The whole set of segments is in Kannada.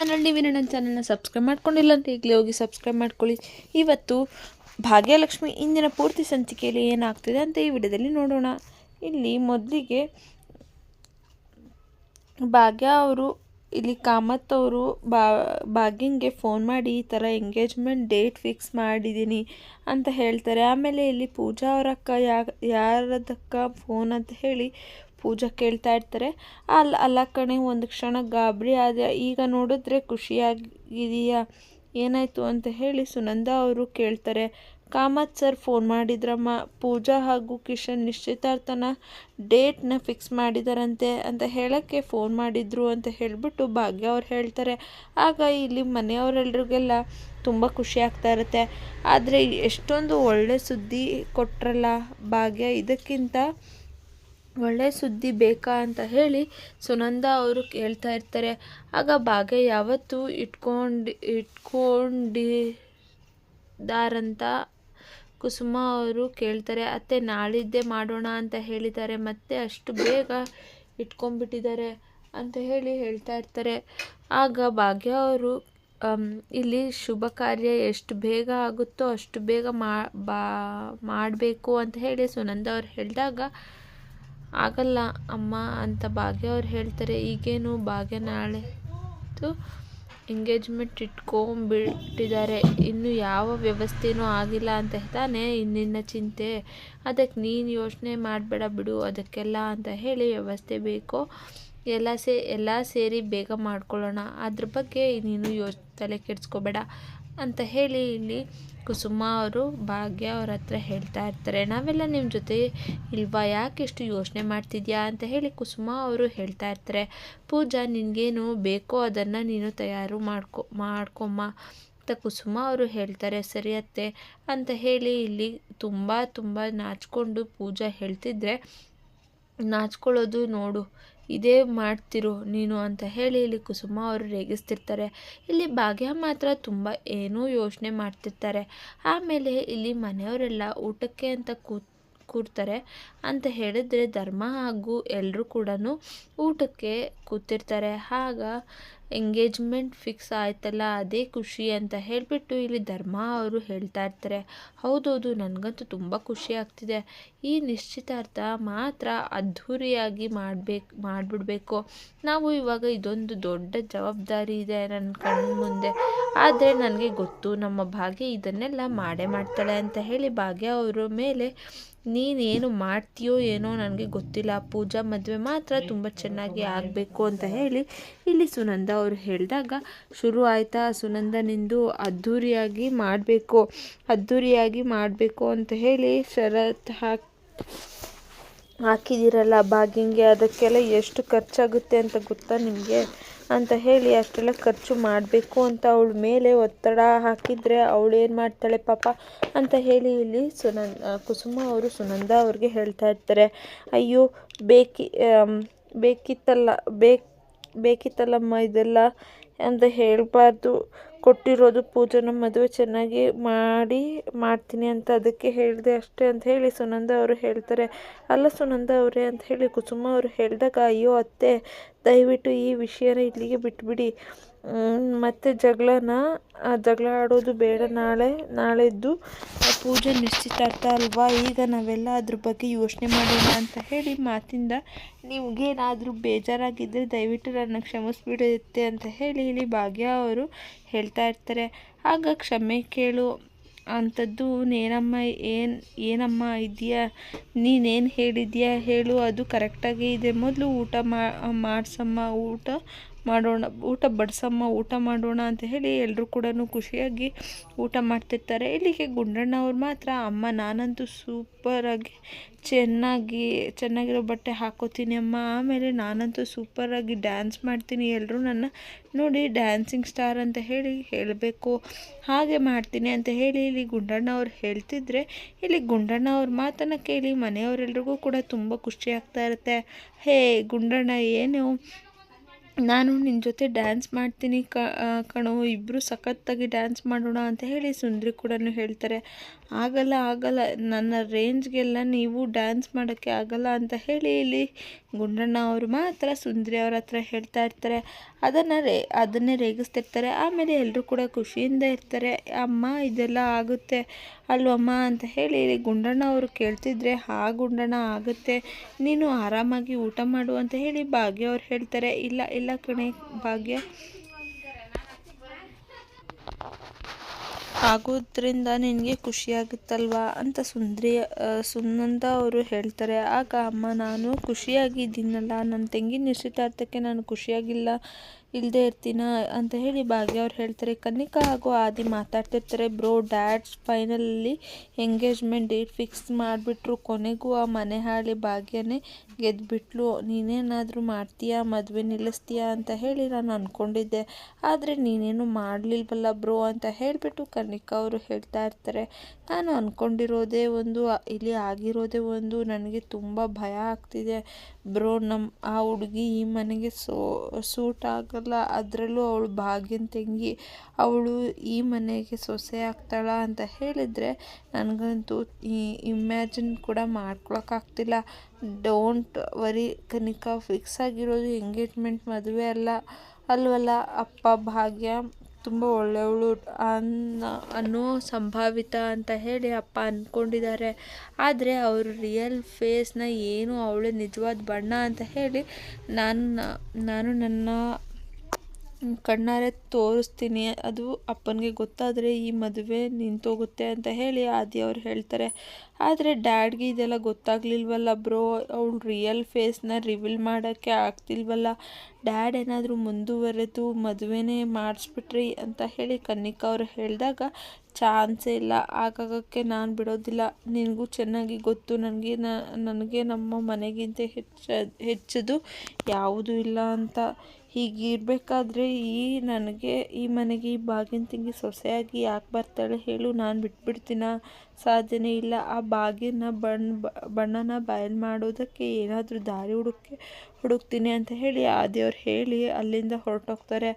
ಚಾನಲ್ ನೀವೇ ನನ್ನ ಚಾನಲ್ನ ಸಬ್ಸ್ಕ್ರೈಬ್ ಮಾಡ್ಕೊಂಡಿಲ್ಲ ಅಂತ ಈಗಲೇ ಹೋಗಿ ಸಬ್ಸ್ಕ್ರೈಬ್ ಮಾಡ್ಕೊಳ್ಳಿ. ಇವತ್ತು ಭಾಗ್ಯಲಕ್ಷ್ಮಿ ಇಂದಿನ ಪೂರ್ತಿ ಸಂಚಿಕೆಯಲ್ಲಿ ಏನಾಗ್ತಿದೆ ಅಂತ ಈ ವಿಡಿಯೋದಲ್ಲಿ ನೋಡೋಣ. ಇಲ್ಲಿ ಮೊದಲಿಗೆ ಭಾಗ್ಯ ಅವರು, ಇಲ್ಲಿ ಕಾಮತ್ ಅವರು ಬಾ ಭಾಗ್ಯಂಗೆ ಫೋನ್ ಮಾಡಿ, ಈ ಥರ ಎಂಗೇಜ್ಮೆಂಟ್ ಡೇಟ್ ಫಿಕ್ಸ್ ಮಾಡಿದ್ದೀನಿ ಅಂತ ಹೇಳ್ತಾರೆ. ಆಮೇಲೆ ಇಲ್ಲಿ ಪೂಜಾ ಅವರಕ್ಕ ಯಾ, ಯಾರದಕ್ಕ ಫೋನ್ ಅಂತ ಹೇಳಿ ಪೂಜಾ ಕೇಳ್ತಾ ಇರ್ತಾರೆ. ಅಲ್ಲ ಅಲ್ಲ ಕಣೆ, ಒಂದು ಕ್ಷಣ ಗಾಬರಿ ಆದ. ಈಗ ನೋಡಿದ್ರೆ ಖುಷಿಯಾಗಿದೆಯಾ? ಏನಾಯಿತು ಅಂತ ಹೇಳಿ ಸುನಂದ ಅವರು ಕೇಳ್ತಾರೆ. ಕಾಮತ್ ಸರ್ ಫೋನ್ ಮಾಡಿದ್ರಮ್ಮ. ಪೂಜಾ ಹಾಗೂ ಕಿಶನ್ ನಿಶ್ಚಿತಾರ್ಥನ ಡೇಟ್ನ ಫಿಕ್ಸ್ ಮಾಡಿದಾರಂತೆ ಅಂತ ಹೇಳೋಕ್ಕೆ ಫೋನ್ ಮಾಡಿದ್ರು ಅಂತ ಹೇಳಿಬಿಟ್ಟು ಭಾಗ್ಯ ಅವ್ರು ಹೇಳ್ತಾರೆ. ಆಗ ಇಲ್ಲಿ ಮನೆಯವರೆಲ್ರಿಗೆಲ್ಲ ತುಂಬ ಖುಷಿ ಆಗ್ತಾ ಇರುತ್ತೆ. ಆದರೆ ಎಷ್ಟೊಂದು ಒಳ್ಳೆ ಸುದ್ದಿ ಕೊಟ್ರಲ್ಲ ಭಾಗ್ಯ ಇದಕ್ಕಿಂತ. ಒಳ್ಳೆ ಸುದ್ದಿ ಬೇಕಾ ಅಂತ ಹೇಳಿ ಸುನಂದ ಅವರು ಕೇಳ್ತಾ ಇರ್ತಾರೆ. ಆಗ ಭಾಗ್ಯ ಯಾವತ್ತೂ ಇಟ್ಕೊಂಡು, ಇಟ್ಕೊಂಡಿದ್ದಾರಂತ ಕುಸುಮ ಅವರು ಕೇಳ್ತಾರೆ. ಅತ್ತೆ, ನಾಳಿದ್ದೇ ಮಾಡೋಣ ಅಂತ ಹೇಳಿದ್ದಾರೆ. ಮತ್ತೆ ಅಷ್ಟು ಬೇಗ ಇಟ್ಕೊಂಡ್ಬಿಟ್ಟಿದ್ದಾರೆ ಅಂತ ಹೇಳಿ ಹೇಳ್ತಾ ಇರ್ತಾರೆ. ಆಗ ಭಾಗ್ಯ ಅವರು ಇಲ್ಲಿ ಶುಭ ಕಾರ್ಯ ಎಷ್ಟು ಬೇಗ ಆಗುತ್ತೋ ಅಷ್ಟು ಬೇಗ ಮಾಡಬೇಕು ಅಂತ ಹೇಳಿ ಸುನಂದ ಅವ್ರು ಹೇಳಿದಾಗ ಆಗಲ್ಲ, ಅಮ್ಮ ಅಂತ ಭಾಗ್ಯ ಅವ್ರು ಹೇಳ್ತಾರೆ, ಈಗೇನು ಭಾಗ್ಯ ನಾಳೆದು ಎಂಗೇಜ್ಮೆಂಟ್ ಇಟ್ಕೊಂಬಿಟ್ಟಿದ್ದಾರೆ ಇನ್ನು ಯಾವ ವ್ಯವಸ್ಥೆನೂ ಆಗಿಲ್ಲ ಅಂತ ತಾನೇ ನಿನ್ನ ಚಿಂತೆ. ಅದಕ್ಕೆ ನೀನು ಯೋಚನೆ ಮಾಡಬೇಡ ಬಿಡು, ಅದಕ್ಕೆಲ್ಲ ಅಂತ ಹೇಳಿ ವ್ಯವಸ್ಥೆ ಬೇಕು, ಎಲ್ಲ ಸೇ, ಎಲ್ಲ ಸೇರಿ ಬೇಗ ಮಾಡ್ಕೊಳ್ಳೋಣ. ಅದ್ರ ಬಗ್ಗೆ ನೀನು ಯೋಚ್, ತಲೆ ಕೆಡಿಸ್ಕೋಬೇಡ ಅಂತ ಹೇಳಿ ಇಲ್ಲಿ ಕುಸುಮ ಅವರು ಭಾಗ್ಯ ಅವ್ರ ಹತ್ರ ಹೇಳ್ತಾ ಇರ್ತಾರೆ, ನಾವೆಲ್ಲ ನಿಮ್ಮ ಜೊತೆ ಇಲ್ವಾ? ಯಾಕೆ ಇಷ್ಟು ಯೋಚನೆ ಮಾಡ್ತಿದ್ಯಾ? ಅಂತ ಹೇಳಿ ಕುಸುಮ ಅವರು ಹೇಳ್ತಾ ಇರ್ತಾರೆ, ಪೂಜಾ, ನಿನಗೇನು ಬೇಕೋ ಅದನ್ನು ನೀನು ತಯಾರು ಮಾಡ್ಕೊ, ಮಾಡ್ಕೊಮ್ಮ. ಅಂತ ಕುಸುಮ ಅವರು ಹೇಳ್ತಾರೆ ಸರಿಯತ್ತೆ ಅಂತ ಹೇಳಿ ಇಲ್ಲಿ ತುಂಬ ತುಂಬ ನಾಚ್ಕೊಂಡು ಪೂಜಾ ಹೇಳ್ತಿದ್ರೆ, ನಾಚ್ಕೊಳ್ಳೋದು ನೋಡು ಇದೇ ಮಾಡ್ತಿರು ನೀನು ಅಂತ ಹೇಳಿ ಇಲ್ಲಿ ಕುಸುಮ ಅವರು ರೇಗಿಸ್ತಿರ್ತಾರೆ. ಇಲ್ಲಿ ಭಾಗ್ಯ ಮಾತ್ರ ತುಂಬ ಏನೂ ಯೋಚನೆ ಮಾಡ್ತಿರ್ತಾರೆ. ಆಮೇಲೆ ಇಲ್ಲಿ ಮನೆಯವರೆಲ್ಲ ಊಟಕ್ಕೆ ಅಂತ ಕೂತ್ ಕೂರ್ತಾರೆ. ಅಂತ ಹೇಳಿದ್ರೆ ಧರ್ಮ ಹಾಗೂ ಎಲ್ಲರೂ ಕೂಡ ಊಟಕ್ಕೆ ಕೂತಿರ್ತಾರೆ. ಆಗ ಎಂಗೇಜ್ಮೆಂಟ್ ಫಿಕ್ಸ್ ಆಯ್ತಲ್ಲ, ಅದೇ ಖುಷಿ ಅಂತ ಹೇಳಿಬಿಟ್ಟು ಇಲ್ಲಿ ಧರ್ಮ ಅವರು ಹೇಳ್ತಾ ಇರ್ತಾರೆ. ಹೌದೌದು, ನನಗಂತೂ ತುಂಬ ಖುಷಿ ಆಗ್ತಿದೆ. ಈ ನಿಶ್ಚಿತಾರ್ಥ ಮಾತ್ರ ಅದ್ಧೂರಿಯಾಗಿ ಮಾಡಬೇಕು, ಮಾಡಿಬಿಡ್ಬೇಕು. ನಾವು ಇವಾಗ ಇದೊಂದು ದೊಡ್ಡ ಜವಾಬ್ದಾರಿ ಇದೆ ನನ್ನ ಕಣ್ಣು ಮುಂದೆ. ಆದರೆ ನನಗೆ ಗೊತ್ತು, ನಮ್ಮ ಭಾಗ್ಯ ಇದನ್ನೆಲ್ಲ ಮಾಡೇ ಮಾಡ್ತಾಳೆ ಅಂತ ಹೇಳಿ ಭಾಗ್ಯ ಅವರ ಮೇಲೆ ನೀನೇನು ಮಾಡ್ತೀಯೋ ಏನೋ ನನಗೆ ಗೊತ್ತಿಲ್ಲ. ಪೂಜಾ ಮದುವೆ ಮಾತ್ರ ತುಂಬ ಚೆನ್ನಾಗಿ ಆಗಬೇಕು ಅಂತ ಹೇಳಿ ಇಲ್ಲಿ ಸುನಂದ ಅವರು ಹೇಳಿದಾಗ, ಶುರು ಆಯಿತಾ ಸುನಂದನಿಂದು ಅದ್ಧೂರಿಯಾಗಿ ಮಾಡಬೇಕು ಅದ್ಧೂರಿಯಾಗಿ ಮಾಡಬೇಕು ಅಂತ ಹೇಳಿ ಶರತ್ ಹಾಕಿ ಹಾಕಿದ್ದೀರಲ್ಲ ಬಾಗಿಂಗೆ, ಅದಕ್ಕೆಲ್ಲ ಎಷ್ಟು ಖರ್ಚಾಗುತ್ತೆ ಅಂತ ಗೊತ್ತಾ ನಿಮಗೆ? ಅಂತ ಹೇಳಿ ಅಷ್ಟೆಲ್ಲ ಖರ್ಚು ಮಾಡಬೇಕು ಅಂತ ಅವಳ ಮೇಲೆ ಒತ್ತಡ ಹಾಕಿದರೆ ಅವಳು ಏನು ಮಾಡ್ತಾಳೆ ಪಾಪ ಅಂತ ಹೇಳಿ ಇಲ್ಲಿ ಸುನಂದ ಕುಸುಮ ಅವರು ಸುನಂದ ಅವ್ರಿಗೆ ಹೇಳ್ತಾ ಇರ್ತಾರೆ, ಅಯ್ಯೋ, ಬೇಕಿ ಬೇಕಿತ್ತಲ್ಲ, ಬೇಕು ಬೇಕಿತ್ತಲ್ಲಮ್ಮ ಇದೆಲ್ಲ ಅಂತ ಹೇಳಬಾರ್ದು. ಕೊಟ್ಟಿರೋದು ಪೂಜನ ಮದುವೆ ಚೆನ್ನಾಗಿ ಮಾಡಿ ಮಾಡ್ತೀನಿ ಅಂತ ಅದಕ್ಕೆ ಹೇಳಿದೆ ಅಷ್ಟೇ ಅಂತ ಹೇಳಿ ಸುನಂದ ಅವರು ಹೇಳ್ತಾರೆ. ಅಲ್ಲ ಸುನಂದ ಅವರೇ ಅಂತ ಹೇಳಿ ಕುಸುಮ ಅವರು ಹೇಳಿದಾಗ, ಅಯ್ಯೋ ಅತ್ತೆ, ದಯವಿಟ್ಟು ಈ ವಿಷಯನ ಇಲ್ಲಿಗೆ ಬಿಟ್ಬಿಡಿ. ಮತ್ತೆ ಜಗಳನ ಜಗಳ ಆಡೋದು ಬೇಡ. ನಾಳೆ, ನಾಳೆದ್ದು ಪೂಜೆ ನಿಶ್ಚಿತಾರ್ಥ ಅಲ್ವಾ? ಈಗ ನಾವೆಲ್ಲ ಅದ್ರ ಬಗ್ಗೆ ಯೋಚನೆ ಮಾಡೋಣ ಅಂತ ಹೇಳಿ ಮಾತಿಂದ ನಿಮಗೇನಾದರೂ ಬೇಜಾರಾಗಿದ್ದರೆ ದಯವಿಟ್ಟು ನನ್ನ ಕ್ಷಮಿಸ್ಬಿಡುತ್ತೆ ಅಂತ ಹೇಳಿ ಇಲ್ಲಿ ಭಾಗ್ಯ ಅವರು ಹೇಳ್ತಾ ಇರ್ತಾರೆ. ಆಗ ಕ್ಷಮೆ ಕೇಳು. ಅಂಥದ್ದು ಏನಮ್ಮ ಏನು, ಏನಮ್ಮ ಇದೆಯಾ ನೀನೇನು ಹೇಳಿದ್ಯಾ ಹೇಳು. ಅದು ಕರೆಕ್ಟಾಗಿ ಇದೆ. ಮೊದಲು ಊಟ ಮಾಡಿಸಮ್ಮ. ಊಟ ಮಾಡೋಣ, ಊಟ ಬಡಿಸಮ್ಮ ಊಟ ಮಾಡೋಣ ಅಂತ ಹೇಳಿ ಎಲ್ಲರೂ ಕೂಡ ಖುಷಿಯಾಗಿ ಊಟ ಮಾಡ್ತಿರ್ತಾರೆ. ಇಲ್ಲಿಗೆ ಗುಂಡಣ್ಣ ಅವ್ರು ಮಾತ್ರ, ಅಮ್ಮ, ನಾನಂತೂ ಸೂಪರಾಗಿ ಚೆನ್ನಾಗಿ, ಚೆನ್ನಾಗಿರೋ ಬಟ್ಟೆ ಹಾಕೋತೀನಿ ಅಮ್ಮ. ಆಮೇಲೆ ನಾನಂತೂ ಸೂಪರಾಗಿ ಡ್ಯಾನ್ಸ್ ಮಾಡ್ತೀನಿ. ಎಲ್ಲರೂ ನನ್ನ ನೋಡಿ ಡ್ಯಾನ್ಸಿಂಗ್ ಸ್ಟಾರ್ ಅಂತ ಹೇಳಿ ಹೇಳಬೇಕು. ಹಾಗೆ ಮಾಡ್ತೀನಿ ಅಂತ ಹೇಳಿ ಇಲ್ಲಿ ಗುಂಡಣ್ಣ ಅವ್ರು ಹೇಳ್ತಿದ್ರೆ, ಇಲ್ಲಿ ಗುಂಡಣ್ಣ ಅವ್ರ ಮಾತನ್ನು ಕೇಳಿ ಮನೆಯವರೆಲ್ರಿಗೂ ಕೂಡ ತುಂಬ ಖುಷಿ ಆಗ್ತಾ ಇರುತ್ತೆ. ಹೇ ಗುಂಡಣ್ಣ ಏನು ನಾನು ನಿನ್ನ ಜೊತೆ ಡ್ಯಾನ್ಸ್ ಮಾಡ್ತೀನಿ ಕ ಕಣೋ ಇಬ್ಬರು ಸಖತ್ತಾಗಿ ಡ್ಯಾನ್ಸ್ ಮಾಡೋಣ ಅಂತ ಹೇಳಿ ಸುಂದ್ರಿ ಕೂಡ ಹೇಳ್ತಾರೆ. ಆಗಲ್ಲ ಆಗಲ್ಲ, ನನ್ನ ರೇಂಜ್ಗೆಲ್ಲ ನೀವು ಡ್ಯಾನ್ಸ್ ಮಾಡೋಕ್ಕೆ ಆಗಲ್ಲ ಅಂತ ಹೇಳಿ ಇಲ್ಲಿ ಗುಂಡಣ್ಣ ಅವರು ಮಾತ್ರ ಸುಂದ್ರಿ ಅವ್ರ ಹತ್ರ ಹೇಳ್ತಾ ಇರ್ತಾರೆ. ಅದನ್ನು ರೇ, ಅದನ್ನೇ ರೇಗಿಸ್ತಿರ್ತಾರೆ. ಆಮೇಲೆ ಎಲ್ಲರೂ ಕೂಡ ಖುಷಿಯಿಂದ ಇರ್ತಾರೆ. ಅಮ್ಮ, ಇದೆಲ್ಲ ಆಗುತ್ತೆ ಅಲ್ವಮ್ಮ ಅಂತ ಹೇಳಿ ಇಲ್ಲಿ ಗುಂಡಣ್ಣ ಅವರು ಕೇಳ್ತಿದ್ರೆ, ಹಾ ಗುಂಡಣ್ಣ ಆಗುತ್ತೆ. ನೀನು ಆರಾಮಾಗಿ ಊಟ ಮಾಡು ಅಂತ ಹೇಳಿ ಭಾಗ್ಯ ಅವ್ರು ಹೇಳ್ತಾರೆ. ಇಲ್ಲ ಇಲ್ಲ ಕಣೆ ಭಾಗ್ಯ. ಆಗೋದ್ರಿಂದ ನಿನಗೆ ಖುಷಿಯಾಗುತ್ತಲ್ವಾ ಅಂತ ಸುಂದ್ರಿ ಸುನಂದ ಅವರು ಹೇಳ್ತಾರೆ. ಆಗ ಅಮ್ಮ, ನಾನು ಖುಷಿಯಾಗಿದ್ದೀನಲ್ಲ. ನನ್ನ ತಂಗಿ ನಿಶ್ಚಿತಾರ್ಥಕ್ಕೆ ನಾನು ಖುಷಿಯಾಗಿಲ್ಲ. ಇಲ್ಲದೆ ಇರ್ತೀನ ಅಂತ ಹೇಳಿ ಭಾಗ್ಯ ಅವ್ರು ಹೇಳ್ತಾರೆ, ಕನಿಕಾ ಹಾಗೂ ಆದಿ ಮಾತಾಡ್ತಿರ್ತಾರೆ ಬ್ರೋ ಡ್ಯಾಡ್ಸ್ ಫೈನಲಲ್ಲಿ ಎಂಗೇಜ್ಮೆಂಟ್ ಡೇಟ್ ಫಿಕ್ಸ್ ಮಾಡಿಬಿಟ್ರು, ಕೊನೆಗೂ ಆ ಮನೆ ಹಾಳಿ ಭಾಗ್ಯನೇ ಗೆದ್ದುಬಿಟ್ಲು ನೀನೇನಾದರೂ ಮಾಡ್ತೀಯಾ, ಮದುವೆ ನಿಲ್ಲಿಸ್ತೀಯಾ ಅಂತ ಹೇಳಿ ನಾನು ಅಂದ್ಕೊಂಡಿದ್ದೆ ಆದರೆ ನೀನೇನು ಮಾಡಲಿಲ್ವಲ್ಲ ಬ್ರೋ ಅಂತ ಹೇಳಿಬಿಟ್ಟು ಕನಿಕಾ ಅವರು ಹೇಳ್ತಾ ಇರ್ತಾರೆ. ನಾನು ಅಂದ್ಕೊಂಡಿರೋದೇ ಒಂದು, ಇಲ್ಲಿ ಆಗಿರೋದೇ ಒಂದು, ನನಗೆ ತುಂಬ ಭಯ ಆಗ್ತಿದೆ. ಬ್ರೋ ನಮ್ಮ ಆ ಹುಡುಗಿ ಈ ಮನೆಗೆ ಸೋ, ಸೂಟ್ ಆಗಲ್ಲ, ಅದರಲ್ಲೂ ಅವಳು ಭಾಗ್ಯನ ತಂಗಿ, ಅವಳು ಈ ಮನೆಗೆ ಸೊಸೆ ಆಗ್ತಾಳ? ಅಂತ ಹೇಳಿದರೆ, ನನಗಂತೂ ಇಮ್ಯಾಜಿನ್ ಕೂಡ ಮಾಡ್ಕೊಳಕ್ಕಾಗ್ತಿಲ್ಲ ಡೋಂಟ್ ವರಿ ಕನಿಕಾ ಫಿಕ್ಸ್ ಆಗಿರೋದು ಎಂಗೇಜ್ಮೆಂಟ್ ಮದುವೆ ಅಲ್ಲ. ಅಲ್ವಲ್ಲ, ಅಪ್ಪ ಭಾಗ್ಯ ತುಂಬ ಒಳ್ಳೆಯವಳು ಅನ್ನ, ಅನ್ನೋ ಸಂಭಾವಿತ ಅಂತ ಹೇಳಿ ಅಪ್ಪ ಅಂದ್ಕೊಂಡಿದ್ದಾರೆ ಆದರೆ ಅವ್ರ ರಿಯಲ್ ಫೇಸ್ನ ಏನು ಅವಳು ನಿಜವಾದ ಬಣ್ಣ ಅಂತ ಹೇಳಿ, ನಾನು ನಾನು ನನ್ನ ಕಣ್ಣಾರೆ ತೋರಿಸ್ತೀನಿ. ಅದು ಅಪ್ಪನಿಗೆ ಗೊತ್ತಾದರೆ ಈ ಮದುವೆ ನಿಂತೋಗುತ್ತೆ ಅಂತ ಹೇಳಿ ಆದಿ ಅವ್ರು ಹೇಳ್ತಾರೆ. ಆದರೆ ಡ್ಯಾಡ್ಗೆ ಇದೆಲ್ಲ ಗೊತ್ತಾಗ್ಲಿಲ್ವಲ್ಲ ಬ್ರೋ? ಅವ್ಳ ರಿಯಲ್ ಫೇಸ್ನ ರಿವೀಲ್ ಮಾಡೋಕ್ಕೆ ಆಗ್ತಿಲ್ವಲ್ಲ? ಡ್ಯಾಡ್ ಏನಾದರೂ ಮುಂದುವರೆದು ಮದುವೆನೇ ಮಾಡಿಸ್ಬಿಟ್ರಿ ಅಂತ ಹೇಳಿ ಕನ್ನಿಕಾ ಅವರು ಹೇಳಿದಾಗ ಚಾನ್ಸೇ ಇಲ್ಲ. ಆಗಾಗಕ್ಕೆ ನಾನು ಬಿಡೋದಿಲ್ಲ. ನಿನಗೂ ಚೆನ್ನಾಗಿ ಗೊತ್ತು. ನನಗೆ ನನಗೆ ನಮ್ಮ ಮನೆಗಿಂತ ಹೆಚ್ಚ, ಹೆಚ್ಚದು ಯಾವುದೂ ಇಲ್ಲ ಅಂತ. ಹೀಗಿರಬೇಕಾದ್ರೆ ಈ ನನಗೆ, ಈ ಮನೆಗೆ ಈ ಬಾಗಿನ ತಿಂಗಿ ಸೊಸೆಯಾಗಿ ಯಾಕೆ ಬರ್ತಾಳೆ ಹೇಳು. ನಾನು ಬಿಟ್ಬಿಡ್ತೀನ? ಸಾಧ್ಯನೇ ಇಲ್ಲ. ಆ ಬಾಗಿನ ಬಣ್ಣ ಬಣ್ಣನ ಬಯಲು ಮಾಡೋದಕ್ಕೆ ಏನಾದರೂ ದಾರಿ ಹುಡುಕಿ, ಹುಡುಕ್ತೀನಿ ಅಂತ ಹೇಳಿ ಆ ದೇವ್ರು ಹೇಳಿ ಅಲ್ಲಿಂದ ಹೊರಟೋಗ್ತಾರೆ.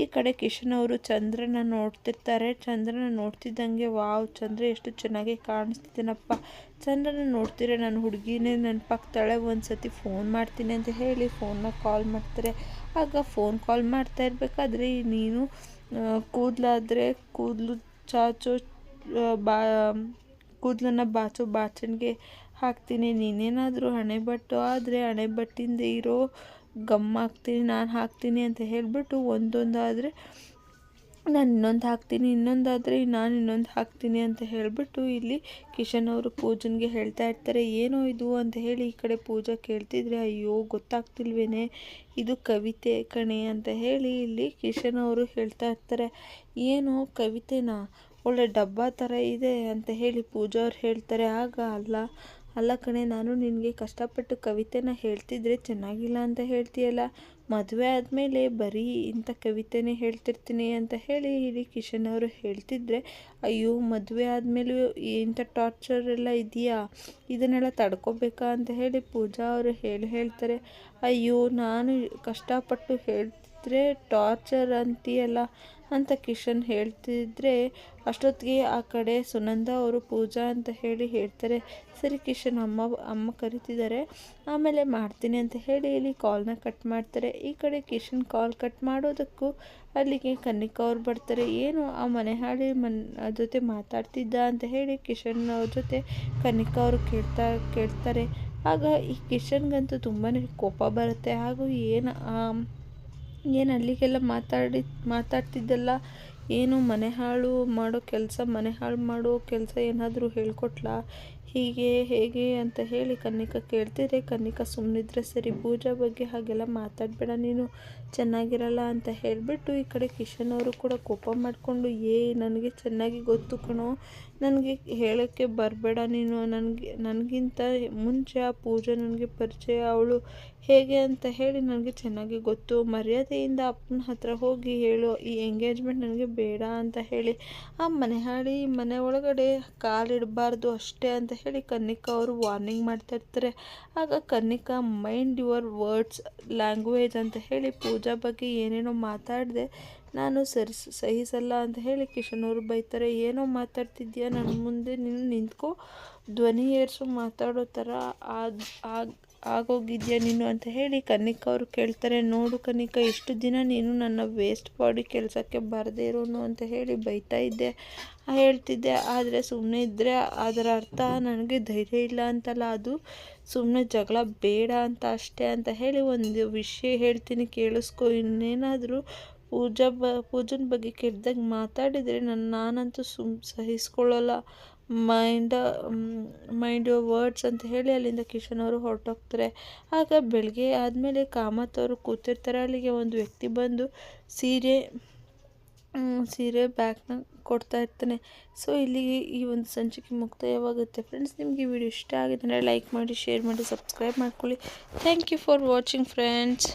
ಈ ಕಡೆ ಕಿಶನ್ ಅವರು ಚಂದ್ರನ ನೋಡ್ತಿರ್ತಾರೆ. ಚಂದ್ರನ ನೋಡ್ತಿದ್ದಂಗೆ, ವಾವ್, ಚಂದ್ರ ಎಷ್ಟು ಚೆನ್ನಾಗಿ ಕಾಣಿಸ್ತಿದ್ದೀನಪ್ಪ ಚಂದ್ರನ ನೋಡ್ತೀರ ನನ್ನ ಹುಡುಗಿನೇ ನೆನಪಾಗ್ತಾಳೆ ಒಂದು ಸತಿ ಫೋನ್ ಮಾಡ್ತೀನಿ ಅಂತ ಹೇಳಿ ಫೋನ್ನ ಕಾಲ್ ಮಾಡ್ತಾರೆ. ಆಗ ಫೋನ್ ಕಾಲ್ ಮಾಡ್ತಾ ಇರಬೇಕಾದ್ರೆ ನೀನು ಕೂದಲಾದರೆ ಕೂದಲು ಚಾಚೋ ಬಾ ಕೂದಲನ್ನ ಬಾಚು ಬಾಚಣಿಗೆ ಹಾಕ್ತೀನಿ. ನೀನೇನಾದರೂ ಹಣೆಬಟ್ಟು ಆದರೆ ಹಣೆಬಟ್ಟಿಂದ ಇರೋ ಗಮ್ ಹಾಕ್ತೀನಿ, ನಾನು ಹಾಕ್ತೀನಿ ಅಂತ ಹೇಳಿಬಿಟ್ಟು ಒಂದೊಂದಾದರೆ ನಾನು ಇನ್ನೊಂದು ಹಾಕ್ತೀನಿ ಇನ್ನೊಂದಾದರೆ ನಾನು ಇನ್ನೊಂದು ಹಾಕ್ತೀನಿ ಅಂತ ಹೇಳಿಬಿಟ್ಟು ಇಲ್ಲಿ ಕಿಶನ್ ಅವರು ಪೂಜನ್ಗೆ ಹೇಳ್ತಾ ಇರ್ತಾರೆ. ಏನೋ ಇದು ಅಂತ ಹೇಳಿ ಈ ಕಡೆ ಪೂಜಾ ಕೇಳ್ತಿದ್ರೆ, ಅಯ್ಯೋ, ಗೊತ್ತಾಗ್ತಿಲ್ವೇನೆ? ಇದು ಕವಿತೆ ಕಣೆ ಅಂತ ಹೇಳಿ ಇಲ್ಲಿ ಕಿಶನ್ ಅವರು ಹೇಳ್ತಾ ಇರ್ತಾರೆ. ಏನೋ ಕವಿತೆನಾ? ಒಳ್ಳೆ ಡಬ್ಬ ಥರ ಇದೆ ಅಂತ ಹೇಳಿ ಪೂಜಾ ಅವ್ರು ಹೇಳ್ತಾರೆ. ಆಗ ಅಲ್ಲ ಅಲ್ಲ ಕಣೆ, ನಾನು ನಿನಗೆ ಕಷ್ಟಪಟ್ಟು ಕವಿತೆನ ಹೇಳ್ತಿದ್ರೆ ಚೆನ್ನಾಗಿಲ್ಲ ಅಂತ ಹೇಳ್ತೀಯಲ್ಲ. ಮದುವೆ ಆದಮೇಲೆ ಬರೀ ಇಂಥ ಕವಿತೆನೇ ಹೇಳ್ತಿರ್ತೀನಿ ಅಂತ ಹೇಳಿ ಇಲ್ಲಿ ಕಿಶನ್ ಅವರು ಹೇಳ್ತಿದ್ರೆ, ಅಯ್ಯೋ, ಮದುವೆ ಆದಮೇಲೂ ಇಂಥ ಟಾರ್ಚರ್ ಎಲ್ಲ ಇದೆಯಾ? ಇದನ್ನೆಲ್ಲ ತಡ್ಕೋಬೇಕಾ? ಅಂತ ಹೇಳಿ ಪೂಜಾ ಅವರು ಹೇಳಿ ಹೇಳ್ತಾರೆ, ಅಯ್ಯೋ, ನಾನು ಕಷ್ಟಪಟ್ಟು ಹೇಳ್ತಿದ್ರೆ ಟಾರ್ಚರ್ ಅಂತೀಯಲ್ಲ ಅಂತ ಕಿಶನ್ ಹೇಳ್ತಿದ್ರೆ, ಅಷ್ಟೊತ್ತಿಗೆ ಆ ಕಡೆ ಸುನಂದ ಅವರು ಪೂಜಾ ಅಂತ ಹೇಳಿ ಹೇಳ್ತಾರೆ, ಸರಿ ಕಿಶನ್, ಅಮ್ಮ ಅಮ್ಮ ಕರಿತಿದ್ದಾರೆ, ಆಮೇಲೆ ಮಾಡ್ತೀನಿ ಅಂತ ಹೇಳಿ ಇಲ್ಲಿ ಕಾಲ್ನ ಕಟ್ ಮಾಡ್ತಾರೆ. ಈ ಕಡೆ ಕಿಶನ್ ಕಾಲ್ ಕಟ್ ಮಾಡೋದಕ್ಕೂ ಅಲ್ಲಿಗೆ ಕನ್ನಿಕಾ ಅವ್ರು ಬರ್ತಾರೆ. ಏನು ಆ ಮನೆ ಹಾಳಿ ಮನ್, ಜೊತೆ ಮಾತಾಡ್ತಿದ್ದ? ಅಂತ ಹೇಳಿ ಕಿಶನ್ ಅವ್ರ ಜೊತೆ ಕನ್ನಿಕಾ ಅವರು ಕೇಳ್ತಾ, ಕೇಳ್ತಾರೆ. ಆಗ ಈ ಕಿಶನ್ಗಂತೂ ತುಂಬಾ ಕೋಪ ಬರುತ್ತೆ. ಹಾಗೂ ಏನು ಏನು ಅಲ್ಲಿಗೆಲ್ಲ ಮಾತಾಡಿ, ಮಾತಾಡ್ತಿದ್ದಲ್ಲ, ಏನು ಮನೆ ಹಾಳು ಮಾಡೋ ಕೆಲಸ ಮನೆ ಹಾಳು ಮಾಡೋ ಕೆಲಸ ಏನಾದರೂ ಹೇಳ್ಕೊಟ್ಲಾ? ಹೀಗೆ ಹೇಗೆ ಅಂತ ಹೇಳಿ ಕನ್ನಿಕಾ ಕೇಳ್ತಿದ್ರೆ, ಕನ್ನಿಕಾ ಸುಮ್ಮನಿದ್ರೆ ಸರಿ, ಪೂಜಾ ಬಗ್ಗೆ ಹಾಗೆಲ್ಲ ಮಾತಾಡಬೇಡ ನೀನು, ಚೆನ್ನಾಗಿರಲ್ಲ ಅಂತ ಹೇಳಿಬಿಟ್ಟು ಈ ಕಡೆ ಕಿಶನ್ ಅವರು ಕೂಡ ಕೋಪ ಮಾಡಿಕೊಂಡು, ಏ, ನನಗೆ ಚೆನ್ನಾಗಿ ಗೊತ್ತು ಕಣೋ, ನನಗೆ ಹೇಳೋಕ್ಕೆ ಬರಬೇಡ ನೀನು, ನನಗೆ, ನನಗಿಂತ ಮುಂಚೆ ಆ ಪೂಜಾ ನನಗೆ ಪರಿಚಯ, ಅವಳು ಹೇಗೆ ಅಂತ ಹೇಳಿ ನನಗೆ ಚೆನ್ನಾಗಿ ಗೊತ್ತು, ಮರ್ಯಾದೆಯಿಂದ ಅಪ್ಪನ ಹತ್ರ ಹೋಗಿ ಹೇಳು, ಈ ಎಂಗೇಜ್ಮೆಂಟ್ ನನಗೆ ಬೇಡ ಅಂತ ಹೇಳಿ, ಆ ಮನೆ ಹಾಡಿ ಮನೆ ಒಳಗಡೆ ಕಾಲಿಡಬಾರ್ದು ಅಷ್ಟೇ ಅಂತ ಹೇಳಿ ಕನ್ನಿಕಾ ಅವರು ವಾರ್ನಿಂಗ್ ಮಾಡ್ತಾ ಇರ್ತಾರೆ. ಆಗ Kanika mind your words language ಅಂತ ಹೇಳಿ ಪೂಜಾ ಬಗ್ಗೆ ಏನೇನೋ ಮಾತಾಡಿದೆ. ನಾನು ಸರಿ, ಸಹಿಸಲ್ಲ ಅಂತ ಹೇಳಿ ಕಿಶನ್ ಅವರು ಬೈತಾರೆ. ಏನೋ ಮಾತಾಡ್ತಿದ್ಯಾ? ನನ್ನ ಮುಂದೆ ನೀನು ನಿಂತ್ಕೋ. ಧ್ವನಿ ಏರಿಸು, ಮಾತಾಡೋ ಥರ ಆಗ್ ಆಗೋಗಿದ್ಯಾ ನೀನು ಅಂತ ಹೇಳಿ ಕನಿಕ ಅವರು ಕೇಳ್ತಾರೆ, ನೋಡು ಕನಿಕ ಎಷ್ಟು ದಿನ ನೀನು ನನ್ನ ವೇಸ್ಟ್ ಬಾಡಿ ಕೆಲಸಕ್ಕೆ ಬರದೇ ಇರೋನು ಅಂತ ಹೇಳಿ ಬೈತಾ ಇದ್ದೆ, ಹೇಳ್ತಿದ್ದೆ. ಆದರೆ ಸುಮ್ಮನೆ ಇದ್ದರೆ ಅದರ ಅರ್ಥ ನನಗೆ ಧೈರ್ಯ ಇಲ್ಲ ಅಂತಲ್ಲ, ಅದು ಸುಮ್ಮನೆ ಜಗಳ ಬೇಡ ಅಂತ ಅಷ್ಟೇ ಅಂತ ಹೇಳಿ ಒಂದು ವಿಷಯ ಹೇಳ್ತೀನಿ, ಕೇಳಿಸ್ಕೊ. ಇನ್ನೇನಾದರೂ ಪೂಜಾ ಬ, ಪೂಜನ ಬಗ್ಗೆ ಕೆಟ್ಟದಾಗ ಮಾತಾಡಿದರೆ ನನ್ನ ನಾನಂತೂ ಸುಮ್ ಸಹಿಸ್ಕೊಳ್ಳಲ್ಲ. ಮೈಂಡ ಮೈಂಡ್ ವರ್ಡ್ಸ್ ಅಂತ ಹೇಳಿ ಅಲ್ಲಿಂದ ಕಿಶನ್ ಅವರು ಹೊರಟೋಗ್ತಾರೆ. ಆಗ ಬೆಳಗ್ಗೆ ಆದಮೇಲೆ ಕಾಮತ್ ಅವರು ಕೂತಿರ್ತಾರೆ. ಅಲ್ಲಿಗೆ ಒಂದು ವ್ಯಕ್ತಿ ಬಂದು ಸೀರೆ ಸೀರೆ ಬ್ಯಾಗ್ನ ಕೊಡ್ತಾ ಇರ್ತಾನೆ. ಸೊ ಇಲ್ಲಿ ಈ ಒಂದು ಸಂಚಿಕೆ ಮುಕ್ತಾಯವಾಗುತ್ತೆ. ಫ್ರೆಂಡ್ಸ್ ನಿಮಗೆ ವಿಡಿಯೋ ಇಷ್ಟ ಆಗಿದ್ರೆ ಲೈಕ್ ಮಾಡಿ, ಶೇರ್ ಮಾಡಿ, ಸಬ್ಸ್ಕ್ರೈಬ್ ಮಾಡ್ಕೊಳ್ಳಿ. Thank you for watching friends